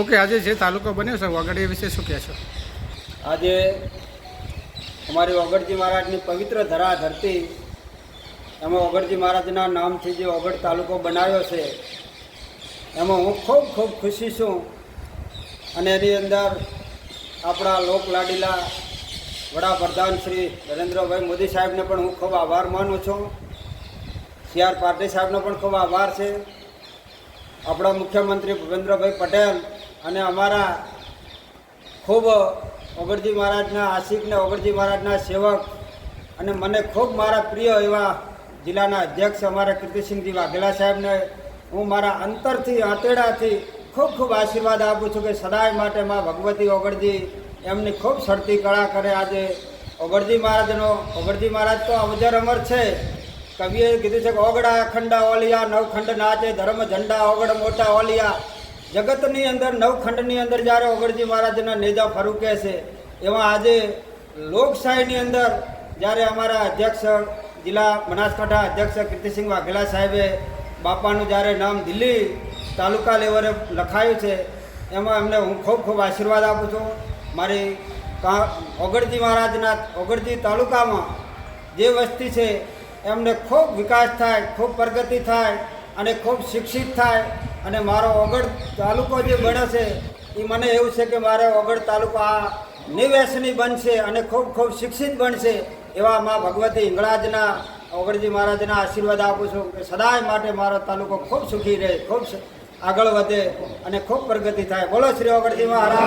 Okay, આજે જે તાલુકો બન્યો છે વાગડ એ વિશે શું કહેશો આજે અમારી ઓગડજી મહારાજની પવિત્ર ધરા ધરતી, એમાં ઓગડજી મહારાજના નામથી જે ઓગડ તાલુકો બનાવ્યો છે, એમાં હું ખૂબ ખૂબ ખુશી છું અને એની અંદર આપણા લોકલાડીલા વડાપ્રધાન શ્રી નરેન્દ્રભાઈ મોદી સાહેબને પણ હું ખૂબ આભાર માનું છું. સી આર પાટીલ સાહેબનો પણ ખૂબ આભાર છે. આપણા મુખ્યમંત્રી ભૂપેન્દ્રભાઈ પટેલ અને અમારા ખૂબ ઓગળજી મહારાજના આશિકને ઓગળજી મહારાજના સેવક અને મને ખૂબ મારા પ્રિય એવા જિલ્લાના અધ્યક્ષ અમારા કીર્તિસિંહજી વાઘેલા સાહેબને હું મારા અંતરથી આંતેડાથી ખૂબ ખૂબ આશીર્વાદ આપું છું કે સદાય માટે મા ભગવતી ઓગળજી એમની ખૂબ સડતી કળા કરે. આજે ઓગળજી મહારાજનો ઓગળજી મહારાજ તો અવજર અમર છે. કવિએ કીધું છે કે ઓગડા અખંડા ઓલિયા નવખંડ નાચે ધર્મ ઝંડા ઓગડ મોટા ઓલિયા. જગતની અંદર, નવખંડની અંદર જ્યારે ઓગળજી મહારાજના નેજા ફરૂકે છે એમાં આજે લોકશાહીની અંદર જ્યારે અમારા અધ્યક્ષ, જિલ્લા બનાસકાંઠા અધ્યક્ષ કીર્તિસિંહ વાઘેલા સાહેબે બાપાનું જ્યારે નામ દિલ્હી તાલુકા લેવલે લખાયું છે, એમાં એમને હું ખૂબ ખૂબ આશીર્વાદ આપું છું. મારી ઓગળજી મહારાજના ઓગળજી તાલુકામાં જે વસ્તી છે, એમને ખૂબ વિકાસ થાય, ખૂબ પ્રગતિ થાય અને ખૂબ શિક્ષિત થાય. અને મારો ઓગળ તાલુકો જે છે એ મને એવું છે કે મારે ઓગળ તાલુકો આ નિવેશની બનશે અને ખૂબ ખૂબ શિક્ષિત બનશે એવા મા ભગવતી હિંગળાજના, ઓગળજી મહારાજના આશીર્વાદ આપું છું કે સદાય માટે મારો તાલુકો ખૂબ સુખી રહે, ખૂબ આગળ વધે અને ખૂબ પ્રગતિ થાય. બોલો શ્રી ઓગળજી મહારાજ.